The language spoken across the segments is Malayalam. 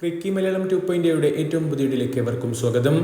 ക്രിക്കി മലയാളം ടു പോയിന്റ് ഏറ്റവും പുതിയ വീഡിയോയിലേക്ക് എവർക്കും സ്വാഗതം.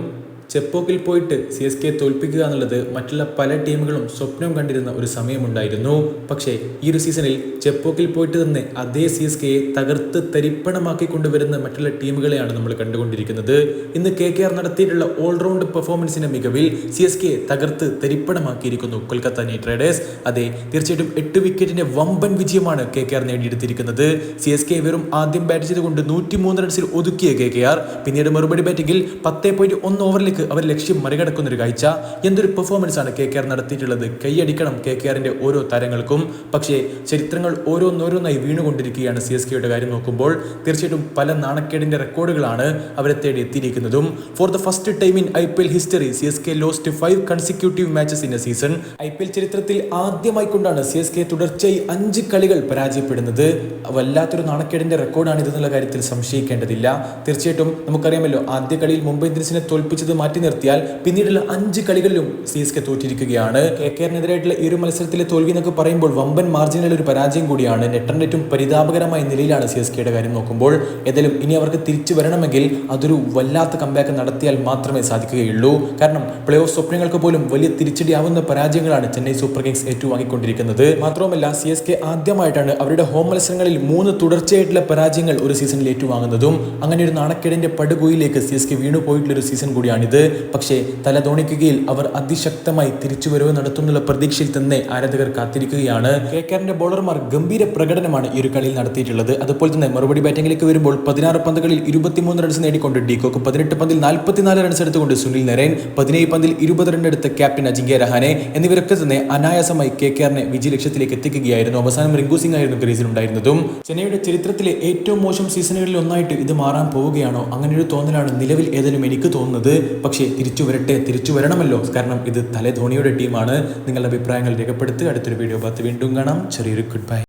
ചെപ്പോക്കിൽ പോയിട്ട് സി എസ് കെ തോൽപ്പിക്കുക എന്നുള്ളത് മറ്റുള്ള പല ടീമുകളും സ്വപ്നം കണ്ടിരുന്ന ഒരു സമയമുണ്ടായിരുന്നു. പക്ഷേ ഈ ഒരു സീസണിൽ ചെപ്പോക്കിൽ പോയിട്ട് തന്നെ അതേ സി എസ് കെയെ തകർത്ത് തരിപ്പണമാക്കി കൊണ്ടുവരുന്ന മറ്റുള്ള ടീമുകളെയാണ് നമ്മൾ കണ്ടുകൊണ്ടിരിക്കുന്നത്. ഇന്ന് കെ കെ ആർ നടത്തിയിട്ടുള്ള ഓൾറൗണ്ട് പെർഫോമൻസിന്റെ മികവിൽ സി എസ് കെ തകർത്ത് തരിപ്പണമാക്കിയിരിക്കുന്നു കൊൽക്കത്ത നൈറ്റ് റൈഡേഴ്സ്. അതെ തീർച്ചയായിട്ടും എട്ട് വിക്കറ്റിന്റെ വമ്പൻ വിജയമാണ് കെ കെ ആർ നേടിയെടുത്തിരിക്കുന്നത്. സി എസ് കെ വെറും ആദ്യം ബാറ്റ് ചെയ്തുകൊണ്ട് നൂറ്റി മൂന്ന് റൺസിൽ ഒതുക്കിയ കെ കെ ആർ. പിന്നീട് മറുപടി ബാറ്റിംഗിൽ പത്തേ പോയിന്റ് ഒന്ന് ഓവറിലേക്ക് അവർ ലക്ഷ്യം മറികടക്കുന്ന ഒരു കാഴ്ച. എന്തൊരു പെർഫോമൻസ് ആണ് കെ കെ ആർ നടത്തിയിട്ടുള്ളത്? കൈയടിക്കണം കെ കെ ആറിന്റെ ഓരോ താരങ്ങൾക്കും. പക്ഷേ ചരിത്രങ്ങൾ ഓരോന്നോരോന്നായി വീണുകൊണ്ടിരിക്കുകയാണ് സി എസ് കെയുടെ കാര്യം നോക്കുമ്പോൾ. തീർച്ചയായിട്ടും പല നാണക്കേടിന്റെ റെക്കോർഡുകളാണ് അവരെ തേടി എത്തിയിരിക്കുന്നതും. For the first time in I P L history C S K lost five consecutive matches in a season I P L ചരിത്രത്തിൽ ആദ്യമായി കൊണ്ടാണ് സി എസ് കെ തുടർച്ചയായി അഞ്ച് കളികൾ പരാജയപ്പെടുന്നത്. വല്ലാത്തൊരു നാണക്കേടിന്റെ റെക്കോർഡാണ് ഇതെന്നുള്ള കാര്യത്തിൽ സംശയിക്കേണ്ടതില്ല. തീർച്ചയായിട്ടും നമുക്കറിയാമല്ലോ ആദ്യ കളിയിൽ മുംബൈ ഇന്ത്യൻസിനെ തോൽപ്പിച്ചത് മാറ്റി നിർത്തിയാൽ പിന്നീടുള്ള അഞ്ച് കളികളിലും സി എസ് കെ തോറ്റിരിക്കുകയാണ്. കെ കെറിനെതിരായിട്ടുള്ള ഈ ഒരു മത്സരത്തിലെ തോൽവി എന്നൊക്കെ പറയുമ്പോൾ വമ്പൻ മാർജിനിലുള്ള ഒരു പരാജയം കൂടിയാണ്. നെറ്റർനെറ്റും പരിതാപകരമായ നിലയിലാണ് സി എസ് കെയുടെ കാര്യം നോക്കുമ്പോൾ. ഏതായാലും ഇനി അവർക്ക് തിരിച്ചു വരണമെങ്കിൽ അതൊരു വല്ലാത്ത കമ്പാക്ക് നടത്തിയാൽ മാത്രമേ സാധിക്കുകയുള്ളൂ. കാരണം പ്ലേ ഓഫ് സ്വപ്നങ്ങൾക്ക് പോലും വലിയ തിരിച്ചടിയാവുന്ന പരാജയങ്ങളാണ് ചെന്നൈ സൂപ്പർ കിങ്സ് ഏറ്റുവാങ്ങിക്കൊണ്ടിരിക്കുന്നത്. മാത്രവുമല്ല സി എസ് കെ ആദ്യമായിട്ടാണ് അവരുടെ ഹോം മത്സരങ്ങളിൽ മൂന്ന് തുടർച്ചയായിട്ടുള്ള പരാജയങ്ങൾ ഒരു സീസണിൽ ഏറ്റുവാങ്ങുന്നതും അങ്ങനെ ഒരു നാണക്കേടിന്റെ പടുകുയിലേക്ക് സി എസ് കെ വീണു പോയിട്ടുള്ള ഒരു സീസൺ കൂടിയാണിത്. പക്ഷേ തല തോണിക്കുകയിൽ അവർ അതിശക്തമായി തിരിച്ചുവരവ് നടത്തുന്നുള്ള പ്രതീക്ഷയിൽ തന്നെ ആരാധകർ കാത്തിരിക്കുകയാണ്. കെ കെറിന്റെ ബോളർമാർ ഗംഭീര പ്രകടനമാണ് ഈ ഒരു കളിയിൽ നടത്തിയിട്ടുള്ളത്. അതുപോലെ തന്നെ മറുപടി ബാറ്റിംഗിലേക്ക് വരുമ്പോൾ പതിനാറ് പന്തുകളിൽ ഇരുപത്തിമൂന്ന് റൺസ് നേടിക്കൊണ്ട് ഡീകോക്ക് പതിനെട്ട് പന്തിൽ നാൽപ്പത്തിനാല് റൺസ് എടുത്തുകൊണ്ട് സുനിൽ നരേൻ പതിനേഴ് പന്തിൽ ഇരുപത് റൺ എടുത്ത ക്യാപ്റ്റൻ അജിങ്ക്യ രഹാനെ എന്നിവരൊക്കെ തന്നെ അനായാസമായി കെ കെ ആറിനെ വിജയ ലക്ഷ്യത്തിലേക്ക് എത്തിക്കുകയായിരുന്നു. അവസാനം റിങ്കു സിംഗ് ആയിരുന്നു ക്രീസിൽ ഉണ്ടായിരുന്നതും ചെന്നൈയുടെ ചരിത്രത്തിലെ ഏറ്റവും മോശം സീസണുകളിൽ ഒന്നായിട്ട് ഇത് മാറാൻ പോവുകയാണോ? അങ്ങനെ ഒരു തോന്നലാണ് നിലവിൽ ഏതായാലും എനിക്ക് തോന്നുന്നത്. പക്ഷേ തിരിച്ചു വരട്ടെ തിരിച്ചു വരണമല്ലോ. കാരണം ഇത് തലേ ധോണിയുടെ ടീമാണ്. നിങ്ങളുടെ അഭിപ്രായങ്ങൾ രേഖപ്പെടുത്തി അടുത്തൊരു വീഡിയോ പത്ത് വീണ്ടും കാണാം. ചെറിയൊരു ഗുഡ് ബൈ